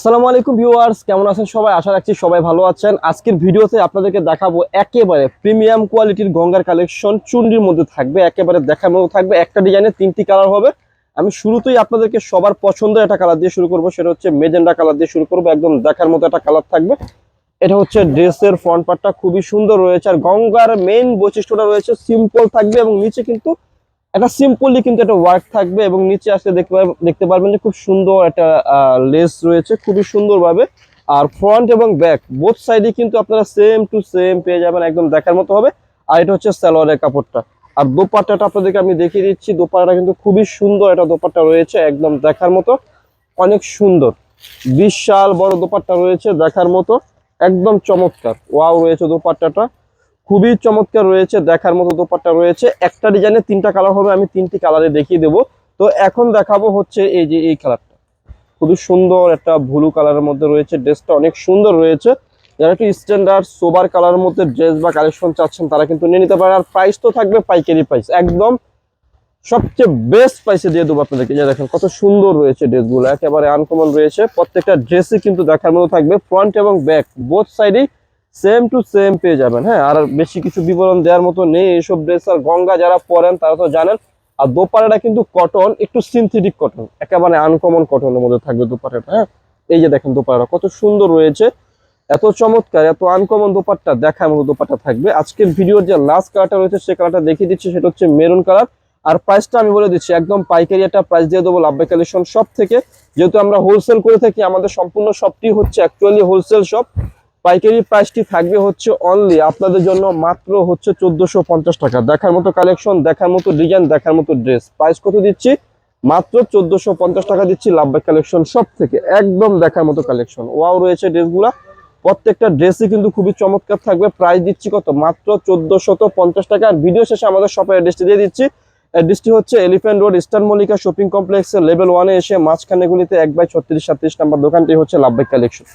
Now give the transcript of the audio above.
আসসালামু আলাইকুম ভিউয়ার্স, কেমন আছেন সবাই? আশা রাখছি সবাই ভালো আছেন। আজকের ভিডিওতে আপনাদেরকে দেখাবো একেবারে প্রিমিয়াম কোয়ালিটির গঙ্গার কালেকশন। চুন্ডির মধ্যে থাকবে, একেবারে দেখার মতো থাকবে। একটা ডিজাইনের তিনটি কালার হবে। আমি শুরুতেই আপনাদেরকে সবার পছন্দের একটা কালার দিয়ে শুরু করব। সেটা হচ্ছে মেজেন্ডা কালার দিয়ে শুরু করব। একদম দেখার মতো একটা কালার থাকবে। এটা হচ্ছে ড্রেসের ফ্রন্ট পার্টটা খুবই সুন্দর রয়েছে। আর গঙ্গার মেন বৈশিষ্ট্যটা রয়েছে সিম্পল থাকবে এবং নিচে কিন্তু একটা সিম্পলি কিন্তু একটা ওয়ার্ক থাকবে এবং নিচে আসলে দেখতে দেখতে পারবেন যে খুব সুন্দর একটা লেস রয়েছে, খুবই সুন্দরভাবে। আর ফ্রন্ট এবং ব্যাক বোথ সাইডে কিন্তু আপনারা সেম টু সেম পেয়ে যাবেন, একদম দেখার মতো হবে। আর এটা হচ্ছে সালোয়ারের কাপড়টা। আর দোপাট্টাটা আপনাদেরকে আমি দেখিয়ে দিচ্ছি, দোপাট্টাটা কিন্তু খুবই সুন্দর একটা দোপাট্টা রয়েছে, একদম দেখার মতো। অনেক সুন্দর, বিশাল বড় দোপাট্টা রয়েছে দেখার মতো, একদম চমৎকার। ওয়াও রয়েছে দোপাট্টাটা। খুবই চমৎকার রয়েছে, দেখার মতো দোপাট্টা রয়েছে। একটা ডিজাইনে তিনটা কালার হবে, আমি তিনটি কালারে দেখিয়ে দেবো। তো এখন দেখাবো হচ্ছে এই যে এই কালারটা খুবই সুন্দর একটা ব্লু কালারের মধ্যে রয়েছে ড্রেসটা অনেক সুন্দর রয়েছে। যারা একটু স্ট্যান্ডার্ড সোবার কালারের মধ্যে ড্রেস বা কালেকশন চাচ্ছেন, তারা কিন্তু নিয়ে নিতে পারে আর প্রাইস তো থাকবে পাইকারি প্রাইস একদম সবচেয়ে বেস্ট প্রাইসে দিয়ে দেবো আপনাদেরকে। যে দেখেন, কত সুন্দর রয়েছে ড্রেসগুলো একেবারে আনকমন রয়েছে। প্রত্যেকটা ড্রেসই কিন্তু দেখার মতো থাকবে ফ্রন্ট এবং ব্যাক বোথ সাইডেই সেম টু সেম পেয়ে যাবেন হ্যাঁ? আর বেশি কিছু বিবরণ দেওয়ার মতো নেই, এইসব ড্রেস আর গঙ্গা যারা পরেন তারা তো জানেন। আর দোপাটাটা কিন্তু কটন একটু সিনথেটিক কটন একেবারে আনকমন কটনের মধ্যে থাকবে দোপাটাটা হ্যাঁ? এই যে দেখেন দোপাটা কত সুন্দর রয়েছে। এত চমৎকার, এত আনকমন দোপাট্টা দেখার মতো দোপাট্টা থাকবে। আজকের ভিডিওর যে লাস্ট কালারটা রয়েছে, সে কালারটা দেখিয়ে দিচ্ছি, সেটা হচ্ছে মেরুন কালার আর প্রাইসটা আমি বলে দিচ্ছি, একদম পাইকারি একটা প্রাইস দিয়ে দেবো লাভবাই কালেকশন শপ থেকে। যেহেতু আমরা হোলসেল করে থাকি, আমাদের সম্পূর্ণ শপটি হচ্ছে অ্যাকচুয়ালি হোলসেল শপ পাইকারি প্রাইসটি থাকবে হচ্ছে অনলি আপনাদের জন্য মাত্র হচ্ছে চোদ্দশো টাকা। দেখার মতো কালেকশন দেখার মতো ডিজাইন দেখার মতো ড্রেস প্রাইস কত দিচ্ছি? মাত্র চোদ্দশো টাকা দিচ্ছি লাভবাই কালেকশন সব থেকে একদম দেখার মতো কালেকশন ওয়াও রয়েছে ড্রেসগুলা। প্রত্যেকটা ড্রেসই কিন্তু খুবই চমৎকার থাকবে। প্রাইস দিচ্ছি কত? মাত্র চোদ্দশত পঞ্চাশ টাকা। আর ভিডিও শেষে আমাদের শপের অ্যাড্রেসটি দিয়ে দিচ্ছি। অ্যাড্রেসটি হচ্ছে elephant road eastern Mallika shopping কমপ্লেক্সের লেভেল ওয়ানে এসে মাঝখানেগুলিতে এক বাই ছত্রিশ সাতত্রিশ নাম্বার দোকানটি হচ্ছে লাভবাই কালেকশন